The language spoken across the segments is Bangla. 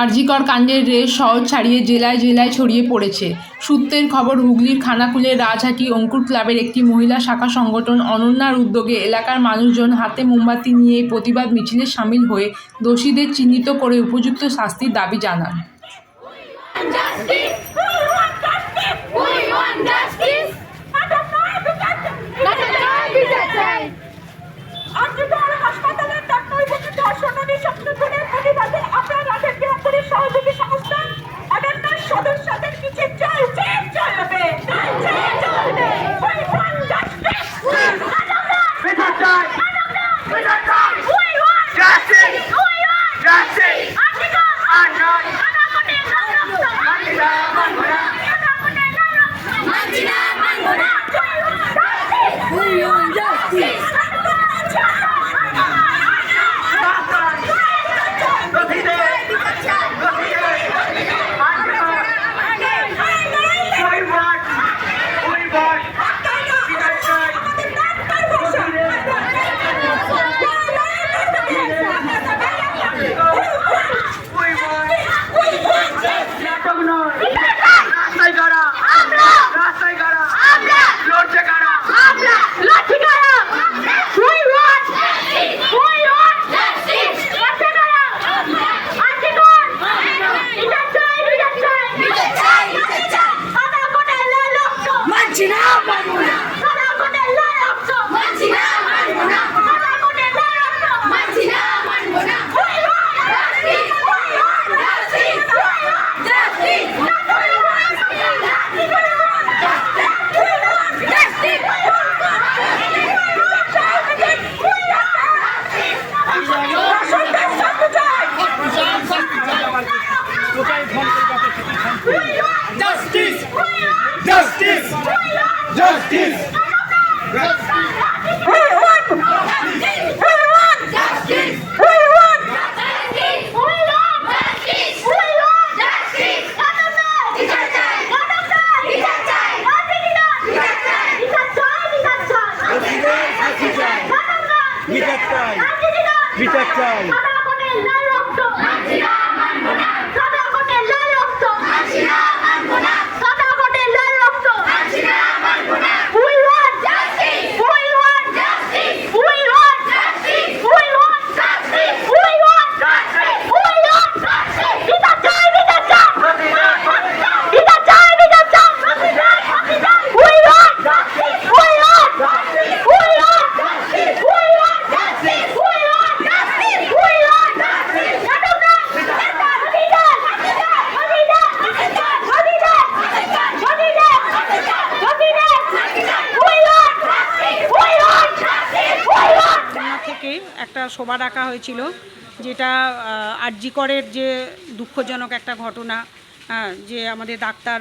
আরজিকর কাণ্ডের রেশ শহর ছাড়িয়ে জেলায় জেলায় ছড়িয়ে পড়েছে। সূত্রের খবর, হুগলির খানাকুলের রাজহাটি অঙ্কুর ক্লাবের একটি মহিলা শাখা সংগঠন অনন্যার উদ্যোগে এলাকার মানুষজন হাতে মোমবাতি নিয়ে প্রতিবাদ মিছিলে সামিল হয়ে দোষীদের চিহ্নিত করে উপযুক্ত শাস্তির দাবি জানান। রক্ত না, মানবো না। বিচার চাই। বিচার চাই। বিচার চাই বিচার চাই মানছি না, মানবো না। মানছি না, মানবো না। মানছি না, মানবো না। Justice. Justice. Justice. খুলনা থেকে একটা সভা ডাকা হয়েছিল যেটা আরজিকরের যে দুঃখজনক একটা ঘটনা হ্যাঁ, যে আমাদের ডাক্তার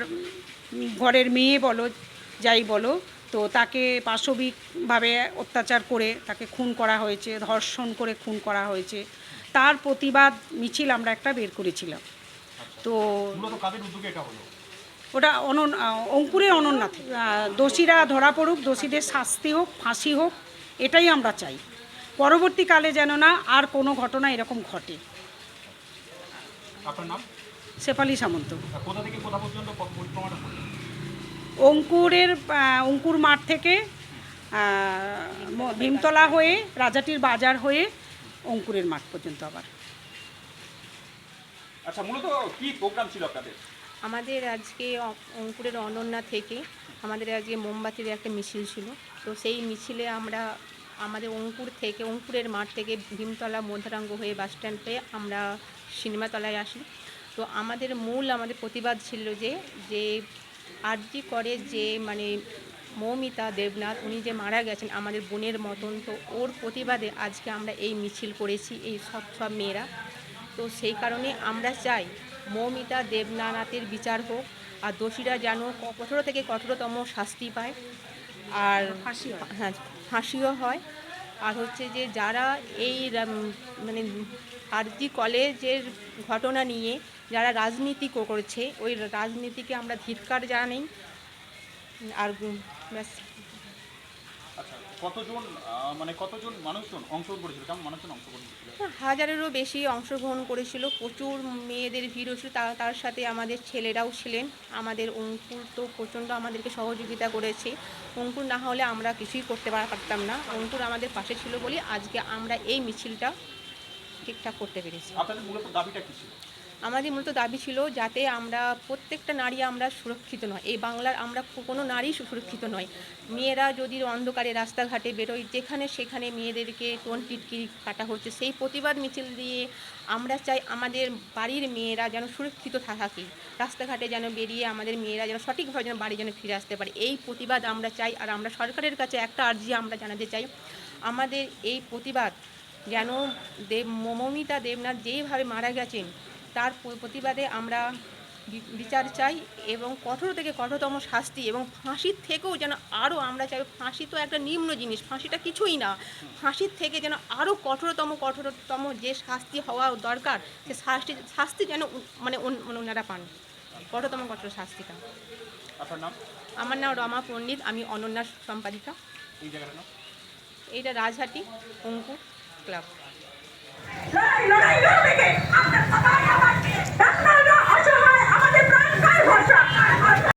ঘরের মেয়ে বলো যাই বলো তো তাকে পাশবিকভাবে অত্যাচার করে তাকে খুন করা হয়েছে ধর্ষণ করে খুন করা হয়েছে। তার প্রতিবাদ মিছিল আমরা একটা বের করেছিলাম। তো ওটা অনন অঙ্কুরের অনন্যাথ দোষীরা ধরা পড়ুক দোষীদের শাস্তি হোক ফাঁসি হোক এটাই আমরা চাই। পরবর্তীকালে যেন না আর কোনো ঘটনা এরকম ঘটে। আপনার নাম? শেফালি সামন্ত। কোথা থেকে কোথা পর্যন্ত পরিক্রমাটা অঙ্কুরের অঙ্কুর মাঠ থেকে ভীমতলা হয়ে রাজাটির বাজার হয়ে অঙ্কুরের মাঠ পর্যন্ত আবার। আচ্ছা মূলত কি প্রোগ্রাম ছিল আপনাদের? আমাদের আজকে অঙ্কুরের অনন্যা থেকে আমাদের আজকে মোমবাতির একটা মিছিল ছিল। তো সেই মিছিলে আমরা আমাদের অঙ্কুর থেকে, অঙ্কুরের মাঠ থেকে ভীমতলা মধ্যাঙ্গ হয়ে বাস স্ট্যান্ড হয়ে আমরা সিনেমাতলায় আসি। তো আমাদের মূল আমাদের প্রতিবাদ ছিল যে যে আরজি করে যে মানে মৌমিতা দেবনাথ, উনি যে মারা গেছেন আমাদের বোনের মতন, তো ওর প্রতিবাদে আজকে আমরা এই মিছিল করেছি, এই সব সব মেয়েরা। তো সেই কারণে আমরা চাই মৌমিতা দেবনাথের বিচার হোক, আর দোষীরা যেন কঠোর থেকে কঠোরতম শাস্তি পায়। আর হয়। ফাঁসিও হয়। আর হচ্ছে যে যারা এই মানে মানে আরজি কলেজের ঘটনা নিয়ে যারা রাজনীতি করছে ওই রাজনীতিকে আমরা ধিক্কার জানাই। আর ব্যাস। কতজন মানে কতজন মানুষজন অংশগ্রহণ করেছিল? কেমন মানুষজন অংশগ্রহণ করেছিল? হাজারেরও বেশি অংশগ্রহণ করেছিল। প্রচুর মেয়েদের ভিড় হয়েছিল। তা- তার সাথে আমাদের ছেলেরাও ছিলেন। আমাদের অঙ্কুর তো প্রচণ্ড আমাদেরকে সহযোগিতা করেছে। অঙ্কুর না হলে আমরা কিছুই করতে পারতাম না। অঙ্কুর আমাদের পাশে ছিল বলে আজকে আমরা এই মিছিলটা ঠিকঠাক করতে পেরেছি। আপনাদের মূলত দাবিটা কি ছিল? আমাদের মূলত দাবি ছিল যাতে আমরা প্রত্যেকটা নারী আমরা সুরক্ষিত নয়। এই বাংলার আমরা কোনো নারী সুরক্ষিত নয়। মেয়েরা যদি অন্ধকারে রাস্তাঘাটে বেরোয়, যেখানে সেখানে মেয়েদেরকে টোন টিটকিরি কাটা হচ্ছে, সেই প্রতিবাদ মিছিল দিয়ে আমরা চাই আমাদের বাড়ির মেয়েরা যেন সুরক্ষিত থাকে। রাস্তাঘাটে যেন বেরিয়ে আমাদের মেয়েরা যেন সঠিকভাবে যেন বাড়ি যেন ফিরে আসতে পারে। এই প্রতিবাদ আমরা চাই আর আমরা সরকারের কাছে একটা আর্জি আমরা জানাতে চাই। আমাদের এই প্রতিবাদ যেন দেব মমিতা দেবনাথ যেইভাবে মারা গেছেন তার প্রতিবাদে আমরা বি- বিচার চাই এবং কঠোর থেকে কঠোরতম শাস্তি এবং ফাঁসির থেকেও যেন আরও আমরা চাই। ফাঁসি তো একটা নিম্ন জিনিস ফাঁসিটা কিছুই না। ফাঁসির থেকে যেন আরও কঠোরতম কঠোরতম যে শাস্তি হওয়া দরকার সে শাস্তি শাস্তি যেন মানে মানে ওনারা পান। কঠোরতম কঠোর শাস্তিটা। আমার নাম রমা পণ্ডিত আমি অনন্যার সম্পাদিকা। এইটা রাজহাটি অঙ্কুর ক্লাব। লড়াই লড়াই